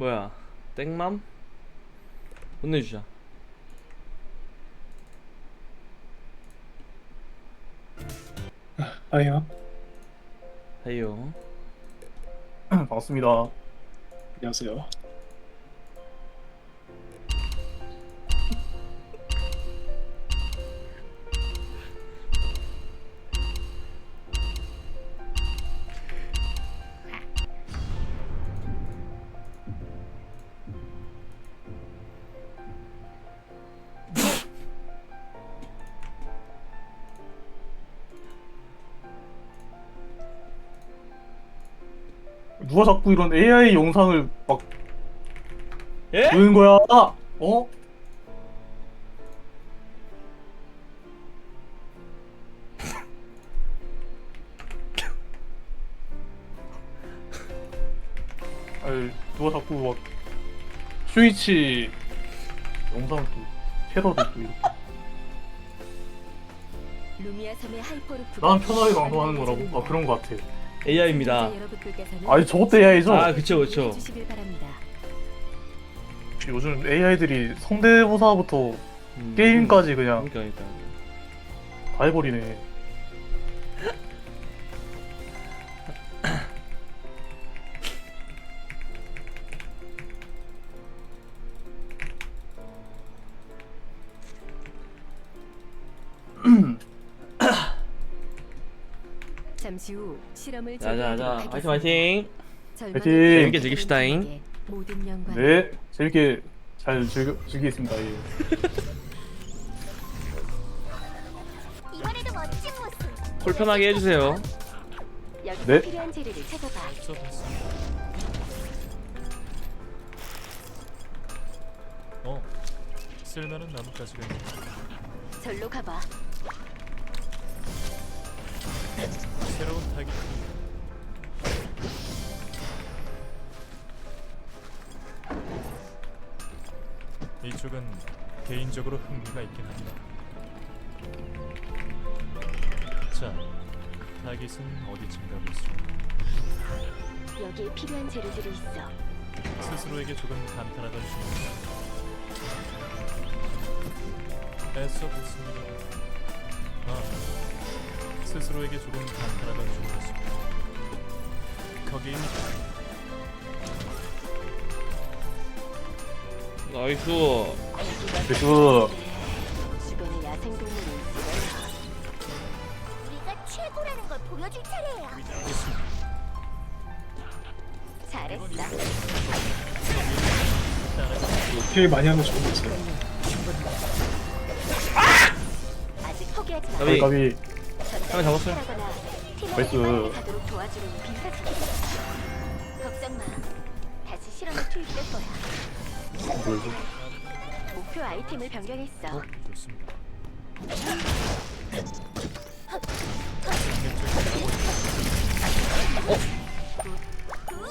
뭐야 땡맘? 혼내주자 아니요. 하이요 반갑습니다. 안녕하세요. 누가 자꾸 이런 AI 영상을 막 예? 보는 거야? 어? 아니 누가 자꾸 막 스위치 영상을 또 패러디 또 이렇게 루미아 섬의 하이퍼루프 난 편하게 방송하는 거라고? 아 그런 거 같아 AI입니다 아니 저것도 AI죠? 아 그쵸 그쵸. 요즘 AI들이 성대모사부터 음, 게임까지 그냥 그러니까 그러니까 다 해버리네 잠시 후 실험을 자자자 재개하도록 화이팅 화이팅 절망의 화이팅! 재밌게 즐깁시다잉. 모든 영광. 네 재밌게 잘 즐겨, 즐기겠습니다 예. 이번에도 멋진 모습. 콜 편하게 해주세요 여기서 네. 필요한 재료를 찾아봐. 어, 쓸만한 나뭇가지가 있네. 절로 가봐. 타깃. 이쪽은 개인적으로 흥미가 있긴 합니다. 자, 타깃은 어디쯤 가보시죠. 여기에 필요한 재료들이 있어. 스스로에게 조금 감탄하던 중입니다. 애써 듣습니다. 아, 스스로에게 조금 감탄하던 중이었습니다. 거기입니다. 나이스 그 주변에 야생 동물이 있으려나? 우리가 최고라는 걸 보여줄 차례예요. 알겠습니다. 잘했어. 어떻게 많이 하면 좋은 거지 아직 포기하지 마. 까비. 가비 하나 잡았어요. 나이스. 가도록 도와주는 비사 스킬이 있어. 걱정 마. 다시 실험에 투입될 거야. 뭐지? 목표 아이템을 변경했어. 좋습니다.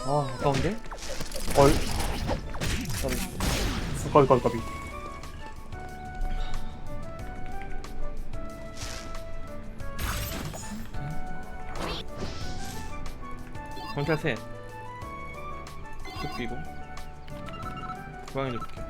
아 아까운데? 어이 가비 가비 가비 경찰 셋 툭비고 고양이 넣을게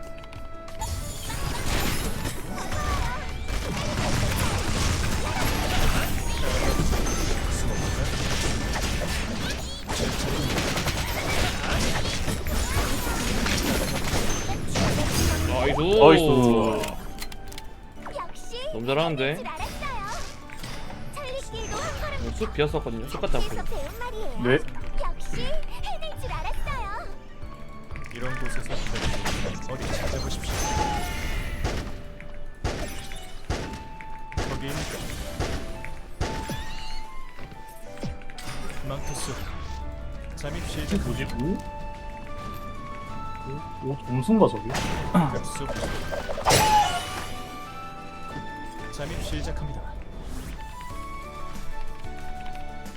나이스 나이스 역시 너무 잘하는데? 줄 알았어요. 찰리길도 한 걸음 어, 숲 비었었거든요. 숲 갔다 왔거든요. 배운 말이에요. 네 잠입 시작 뭐지 뭐? 오 점수인가 저기? 숲 잠입 시작합니다.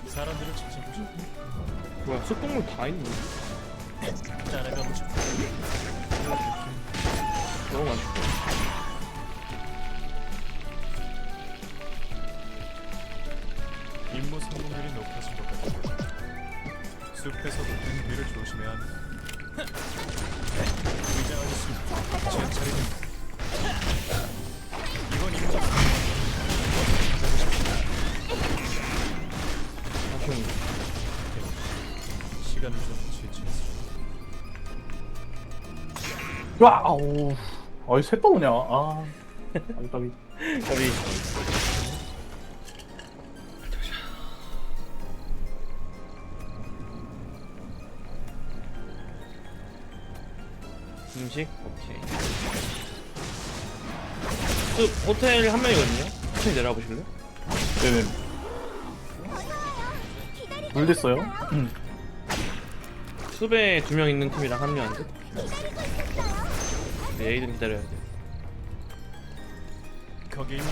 사람들을 찾아보죠. 뭐야 숲동물 다 있네 따라가 보죠. 너무 많다 임무 성공률이 높아진 것 같아요. 숲에서도 등 뒤를 조심해야 합니다. 위장하겠습니다. 제 차례입니다. 이번 임무 아쉬운 시간을 좀 지체했습니다. 와 아우 아이 셋 떠오냐 아 아이 까비 거비 음식 오케이 그 호텔 한 명이거든요 호텔 내려와 보실래요? 네네 물 됐어요? 음. 숲에 두 명 있는 팀이랑 합류한데 네, 에이든 기다려야 돼 거기입니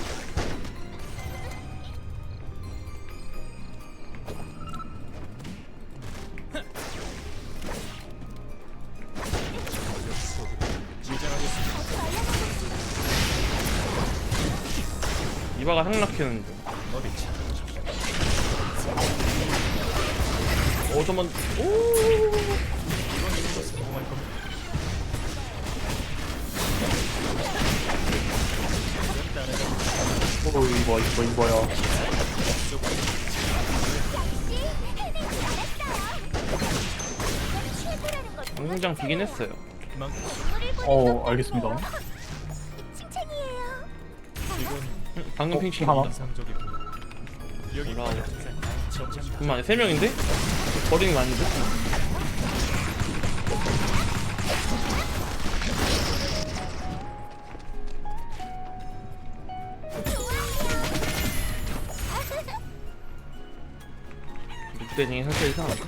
상락했는데 어디 찾아보십시오. 오 잠만 오어 이거 이거 걸 공장 비긴 했어요. 어 알겠습니다 방금 어, 핑치 하나? 올라오고. 잠깐만 세 명인데? 버리는 거 아닌데? 늑대쟁이 상태 이상한데?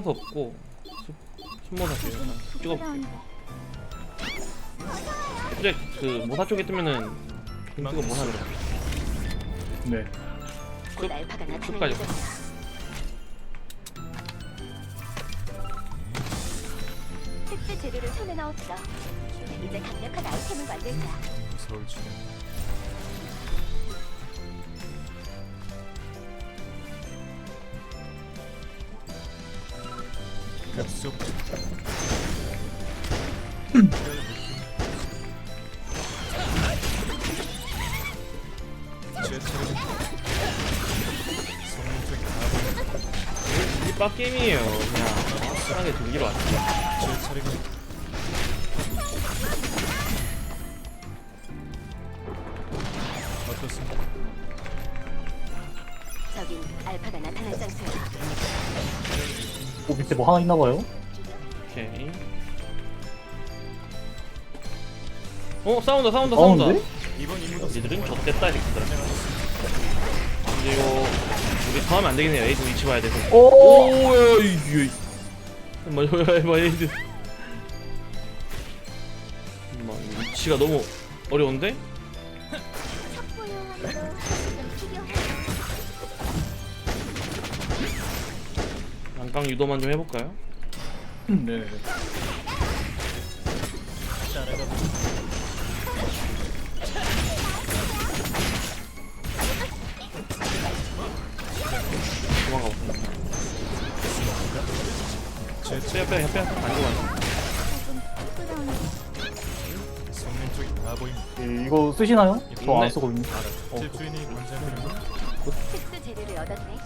소방서 없고 수- 순모사 뒤에 찍어볼게 근데 그 모사 쪽에 뜨면은 빈트가 모사를 네곧 알파가 나타날 끝까지. 특수 재료를 손에 넣었어. 이제 강력한 아이템을 만들자. 무서울 줄은 급속 제 차례입니다. 성능 쪽이 다이 빡게임이에요 그냥 편하게 즐기러 왔지 제 차례입 뭐 하나 있나봐요. 오케이. 어 싸운다 싸운다 싸운다 나오는데? 이번 임무도 니들은 좆됐다 이 새끼들아 진행하겠습니다. 근데 이거 우리 다음에 안 되겠네요. 에이드 위치 봐야 돼서. 오! 오야 이게 뭐 뭐, 에이드 잠깐만 이 위치가 너무 어려운데? 양강 유도만 좀 해볼까요? 도망가 제안 좋아 쪽이 다 보입니다. 예, 이거 쓰시나요? 저안 네. 쓰거든요 집주인이 권장하는 특수 재료를 얻었네.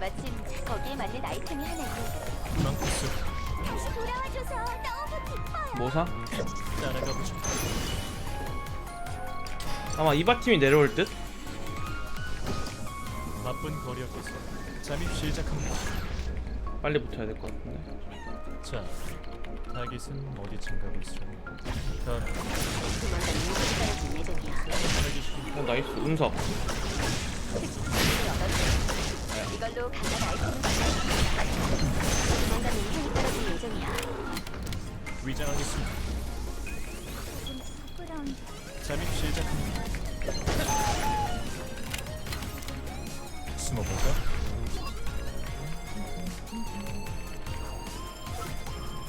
마침 거기에 맞는 아이템이 하나 있는데. 망쿠스 다시 돌아와줘서 너무 기뻐요. 보죠. 아마 이바 팀이 내려올 듯? 바쁜 거리였겠어. 잠입 시작합니다. 빨리 붙어야 될 것 같은데 자, 타깃은 어디쯤 가고 있어? 다 조만간 인물이 떨어질 예정이야. 타깃이 어 나이스 운석. 이걸로 강한 아이템을 만들자. 조만간 인물이 떨어질 예정이야. 위장하겠습니다. 부끄러운 잠입 시작합니다. 숨어볼까?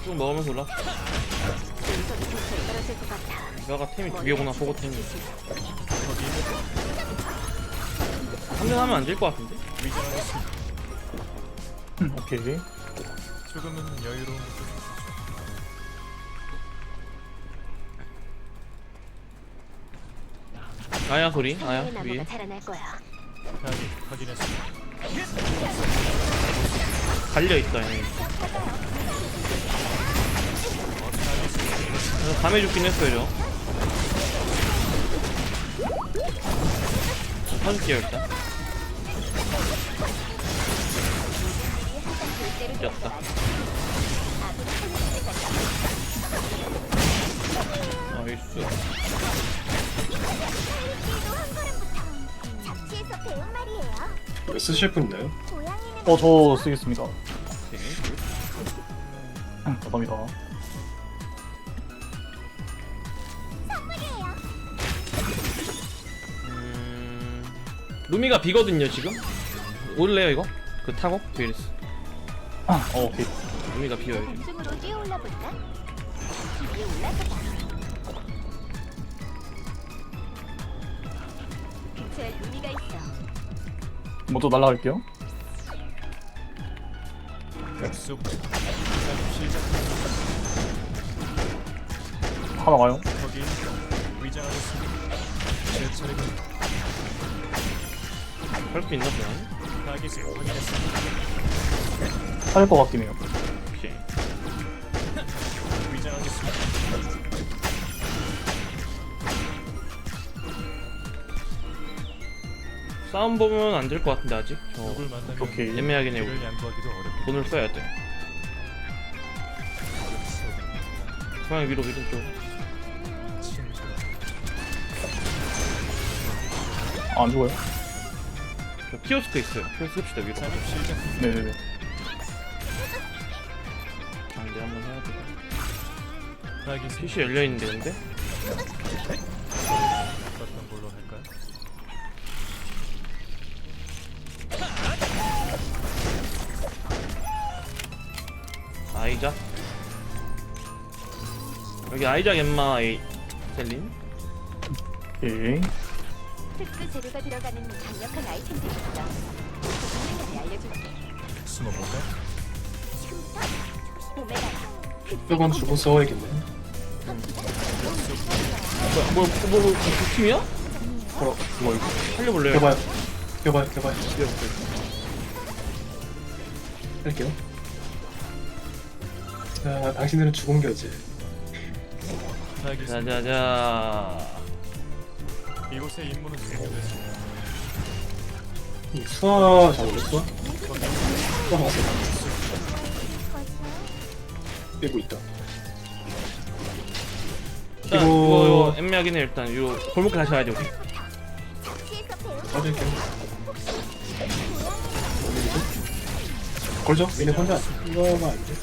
쭉 넣으면서 올라. 운석이 근처에 떨어질 것 같아. 이가가 템이 두 개구나 보고 템이. 거기 있는 3년 하면 안 될 것 같은데? 오케이. 조금은 여유로운 것도 아야 소리. 아야 나무가 위에. 자라날 거야. 타겟 확인했습니다. 갈려 있다 얘네. 그래서 밤에 죽긴 했어요 저. 사줄게요 일단. 이겼다. 나이스. 쓰실 분 있나요? 어, 저 쓰겠습니다. 오케이. 음, 감사합니다. 음... 루미가 비거든요 지금. 오를래요 이거? 그 타고? 비리스. 아, 어, 오케이. 루미가 비어요 뛰어올라 볼까? 있어. 먼저 날라갈게요. 하나 와요. 거기 있는 위장하겠습니다. 제 차례입니다. 할수 있나 보네. 타겟을 확인했습니다. 할것 같긴 해요. 오케이. 위장하겠습니다. 싸움 보면 안 될 것 같은데 아직. 저 누굴 만나면 오케이. 애매하긴 해요. 길을 양보하기도 어렵고 돈을 써야 돼. 그냥 위로 위로 좀. 친절한 아, 안 죽어요? 저 키오스크 있어요. 키오스크 씁시다 위로. 잠입 시작합니다. 네네네. 안돼 한번 해야 돼. 타겟은 PC 열려 있는데 근데. 어떤 걸로 할까요? 아이작. 여기 아이작 엠마 에이 셀린. 오케이. 특수 재료가 들어가는 강력한 아이템들이 있어. 조금만 알려줄게. 숨어볼까? 오메가. 저건 주고 써야겠네. 뭐야 뭐, 뭐, 뭐, 그 팀이야? 어, 뭐 이거. 살려볼래요? 껴봐요. 껴봐요, 껴봐요. 할게요. 자, 당신들은 죽은 겨지. 타겟은 자자자. 이곳의 임무는 종료됐습니다. 이 수화 잡을래, 수화? 수화 나왔어. 빼고 있다. 일단 이거- 이거 이거 엠매하긴 해 일단. 이거 골목에 다시 와야 돼 우리. 배운 빠질게요. 걸죠? 얘네 혼자 이거가 안 돼.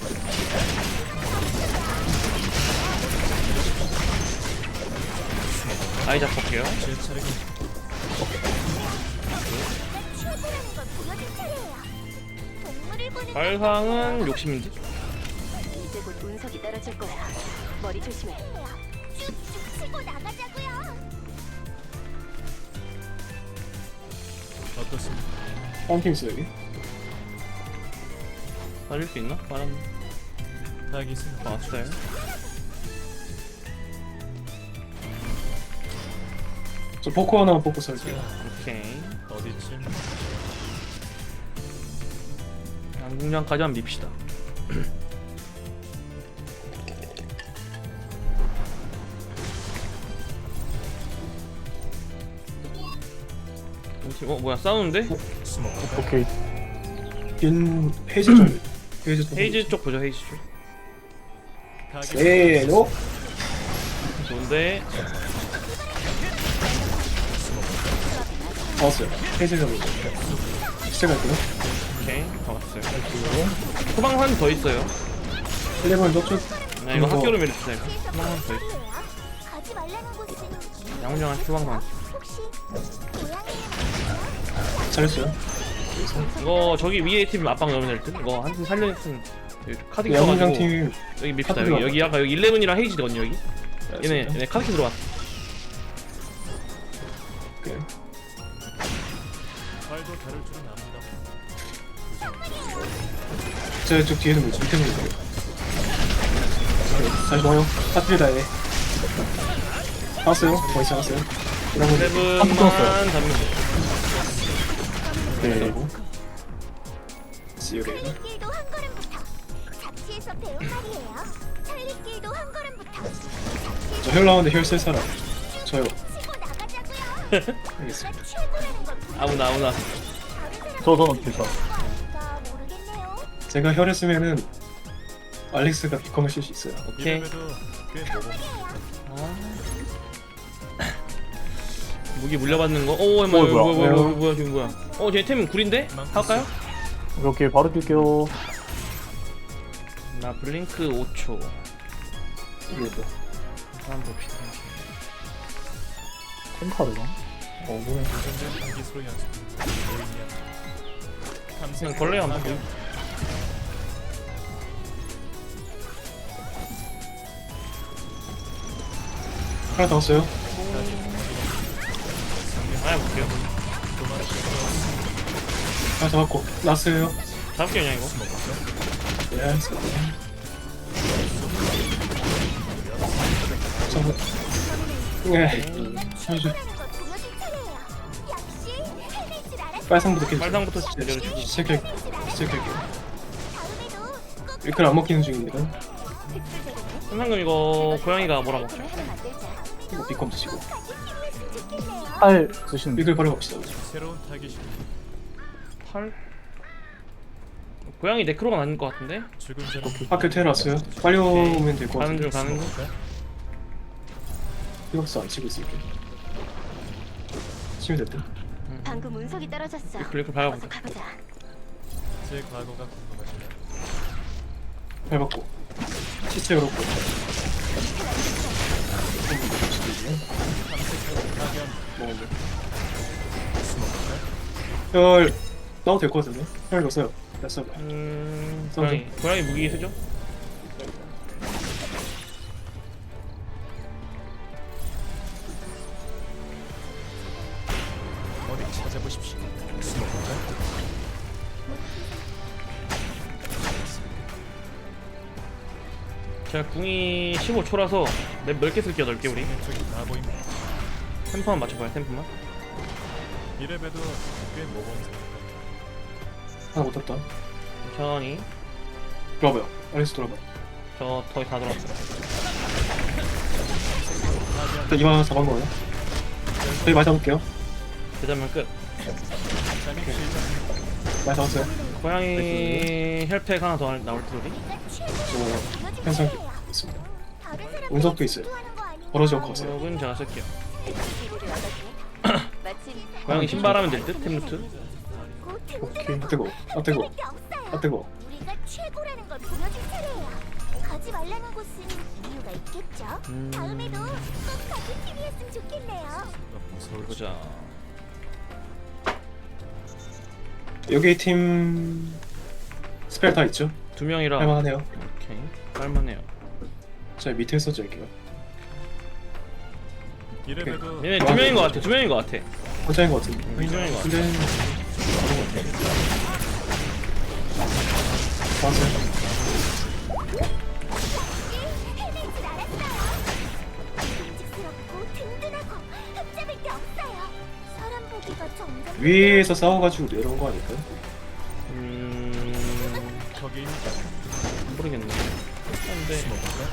요. 동물을 보는 발상은 욕심인데. 이제 곧 운석이 떨어질 거야. 머리 조심해. 쭉쭉 치고 나가자고요. 어떻습니까? 있어, 여기. 살릴 수 있나? 바람 타겟은 왔어요. 저 포커 하나 포커 썰게요. 오케이. 어디쯤? 양궁장까지 한번 밉시다. 어 뭐야 싸우는데? 숨어볼까? 오케이. 인 헤이즈 좀. 헤이즈 좀. 헤이즈 쪽 보죠 헤이즈 쪽. 네, 요. 좋은데 나왔어요. 헤이즈 좀. 시작할게요. 오케이 잡았어요. 후방 한 더 있어요. 11번 저쪽. 나 이거 이거- 학교로 밀었어요. 후방 한 더 있어. 가지 말라는 곳은 양궁장 한 후방만. 혹시 고양이 잘했어요. 이거 저기 위에 팀 압박 넣으면 될 듯. 이거 한 팀 살려냈으면 여기 카드 야구장 있어가지고 팀 여기 밉시다 카드 여기. 여기 아까 여기 11이랑 헤이지거든요 여기 얘네 얘네 카드키 들어왔어 오케이. 저쪽 뒤에는 뭐지? 밑에 보는 거. 다시 넣어요. 하필 다해. 나왔어요. 거의 잡았어요. 세븐만 끊었어요. 돼 네. 그리고 시오레가 살리길도 한 걸음부터 잡지에서 배운 말이에요. 살리길도 한 걸음부터 저 혈라운드 혈쓸 사람. 저요. 치고 나가자고요. 알겠습니다. 아무나 아무나 다른 사람 저 저는 필사. 아닌가 모르겠네요. 제가 혈했으면은 알렉스가 비컴을 쓸 수 있어요. 오케이 꽤. 무기 물려받는 거? 오 뭐야 어, 뭐야 뭐야? 뭐야 뭐야 뭐야 지금 뭐야 어쟤템 구린데? 할까요? 이렇게 바로 뛸게요. 나 블링크 5초 이거 한번 봅시다 템카드가? 어, 뭐야. 단기 수로 연습. 모임이야. 그냥 걸레 한번 하면 하나 더 왔어요. 하나 볼게요 하나 더 왔고 나왔어요. 잡을게요 그냥 이거 네, 알겠습니다. 저거 네. 잠시 최고라는 걸 보여줄 차례예요. 역시 해낼 줄 알았어. 빨상부터 계속 빨상부터 내려주시고 시작할 시작할게요. 다음에도 꼭 일클 안 먹히는 중입니다. 현상금 이거 고양이가 뭐라 먹죠? 이거 비컴 드시고. 팔. 일클 바로 갑시다. 새로운 타깃이 8 고양이 네크로가 아닌 것 같은데? 죽음 전에 학교 테러 왔어요. 빨리 오면 될 것 가는 같은데. 중 가는 중 피박스 안 치고 있을게. 치면 됐다. 방금 운석이 떨어졌어. 이클 어서 밟아보자 가보자. 제 과거가 궁금하시나요? 밟았고 시체 먹었네. 혈 나도 될 것 같은데? 혈 넣었어요. 됐어. 음... 고양이 고양이 무기 쓰죠? 궁이 15초라서 맵 넓게 쓸게요 넓게 우리. 템포만 맞춰봐요 템포만 이래봬도 꽤 모범생입니다. 하나 못 탔다. 천천히 들어봐요. 알렉스 들어봐. 저 거의 다 들어왔어요 일단 이만 잡은 거예요. 저희 많이 잡을게요. 대자면 끝 잠이 시작. 많이 잡았어요. 고양이 혈팩 하나 더 나올 듯 우리 저 사람 운석도 있어요. 벌어져 거세요. 무력은 제가 쓸게요 고양이 신발하면 될 듯? 템루트 곧 오케이. 아 뜨거. 아 뜨거. 아 뜨거. 우리가 최고라는 걸 보여줄 차례예요. 가지 말라는 곳은 이유가 있겠죠. 음. 다음에도 꼭 같은 팀이었으면 좋겠네요. 보자 여기 팀 스펠 다 있죠? 두 명이라 할만하네요. 오케이 할만해요 저 밑에 써줄게요. 이래봬도 얘네 두 명인 것 같아 두 명인 것 같아 혼자인 것 같은데. 두 명인 것 같아 근데. 맞아요. 든든하고 흠잡을 게 없어요. 사람 보기가 점점 위에서 싸워가지고 내려온 거 아닐까요?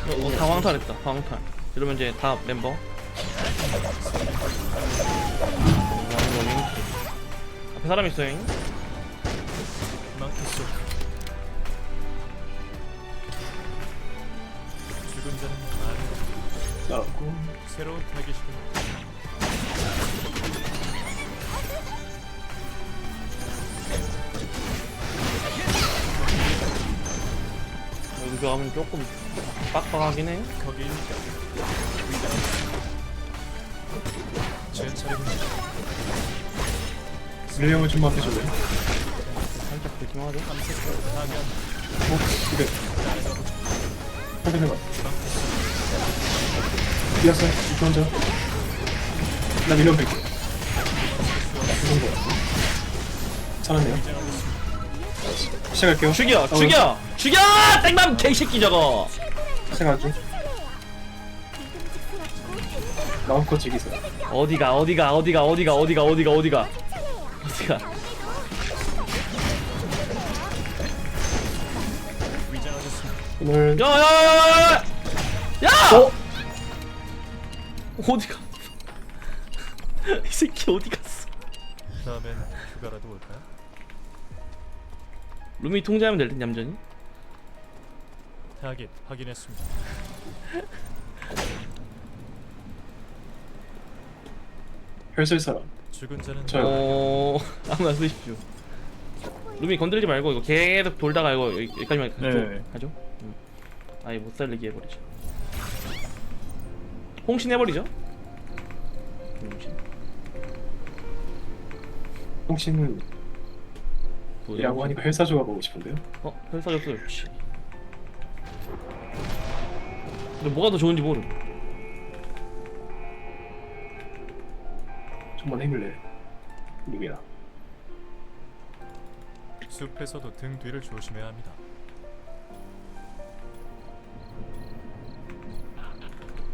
어, 다 황탈했다 다 황탈 이러면 이제 다 멤버. 앞에 사람 있어요 속. 죽은 자는 많은 나왔고. 새로운 타깃이군. 여기서 하면 조금 빡빡하긴 해. 제 차례군요. 밀령을 좀만 해줄래요? 살짝 긁기만 하죠 어, 이게 선택해봐. 뛰었어. 이거 혼자. 나 밀면 뺄게. 그 정도. 살았네요. 시작할게요. 죽여 어, 죽여 죽여 땡맘 개새끼 저거 시작할게. 마음껏 즐기세요. 어디가 어디가 어디가 어디가 어디가 어디가 어디가 어디가. 오늘 야야야야야 야! 어? 어디가 이 새끼 어디 갔어 다음엔 휴가라도 올까요? 루미 통제하면 될 텐데 얌전히 타깃 확인했습니다. 혈설 사람. 죽은 자는 저요. 어 아무나 쓰십시오 루미 건들지 말고 이거 계속 돌다가 이거 여기- 여기까지만 가죠 네. 가죠 음. 아예 못 살리게 해버리죠 홍신 해버리죠 홍신 홍신은 뭐죠? 이라고 하니까 혈사조가 보고 싶은데요. 어? 혈사졌어 역시 근데 뭐가 더 좋은지 모름 좀만 힘을 내. 루미야. 숲에서도 등 뒤를 조심해야 합니다.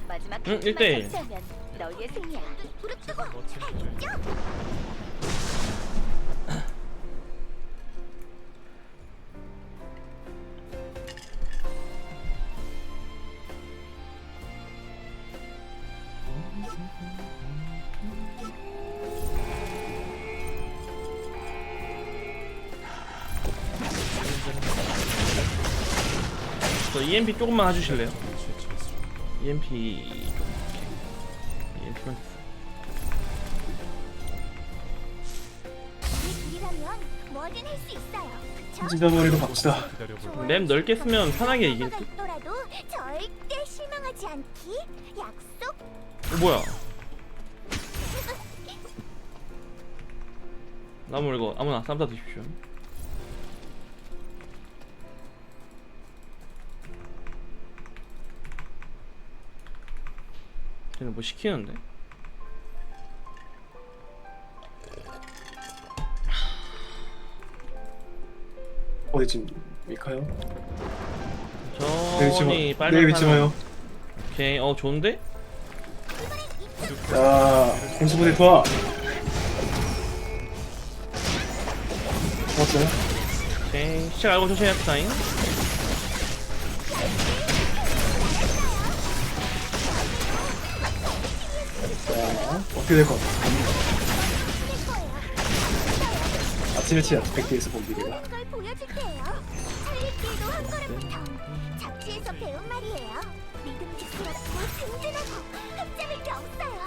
마지막 응, 일대일. 너희의 승리야. 멋진 분들. 저 EMP 조금만 해주실래요? EMP 좀 이렇게 EMP만 뭐든 할 수 있어요. 찢어버리러 갑시다. 램 넓게 쓰면 편하게 이길 뭐가 듯? 있더라도 절대 실망하지 않기 약속. 어, 뭐야 나무 이거 아무나 쌈다 드십시오 쟤는 뭐 시키는데? 어디쯤 밀까요? 천천히 내일 빨리 내일 믿지 마요. 오케이 어 좋은데? 자, 공수부대 투하. 좋았어요. 오케이 시작 알고 천천히 합시다잉 어떻게 될 것 같아? 아침에 치야 100대에서 본 길이다. 하는 걸 보여줄게요. 살리기도 한 걸음부터 잡지에서 배운 말이에요. 믿음직스럽고 든든하고 흠잡을 게 없어요.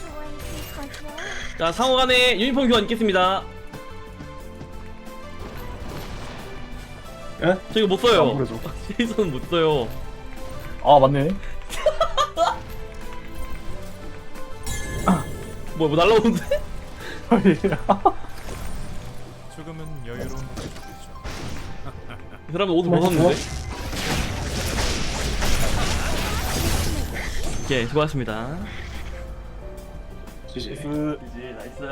좋아해 줄 거죠? 자 상호 간에 유니폼 교환 있겠습니다 예? 저 이거 못 써요. 제이슨 못 써요 아 맞네. 뭐야 뭐 날라오는데? 조금은 여유로운 있죠. 이 사람은 옷을 벗었는데? 오케이 수고하셨습니다 지지. 이지 나이스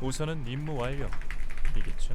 우선은 임무 완료. 이겠죠?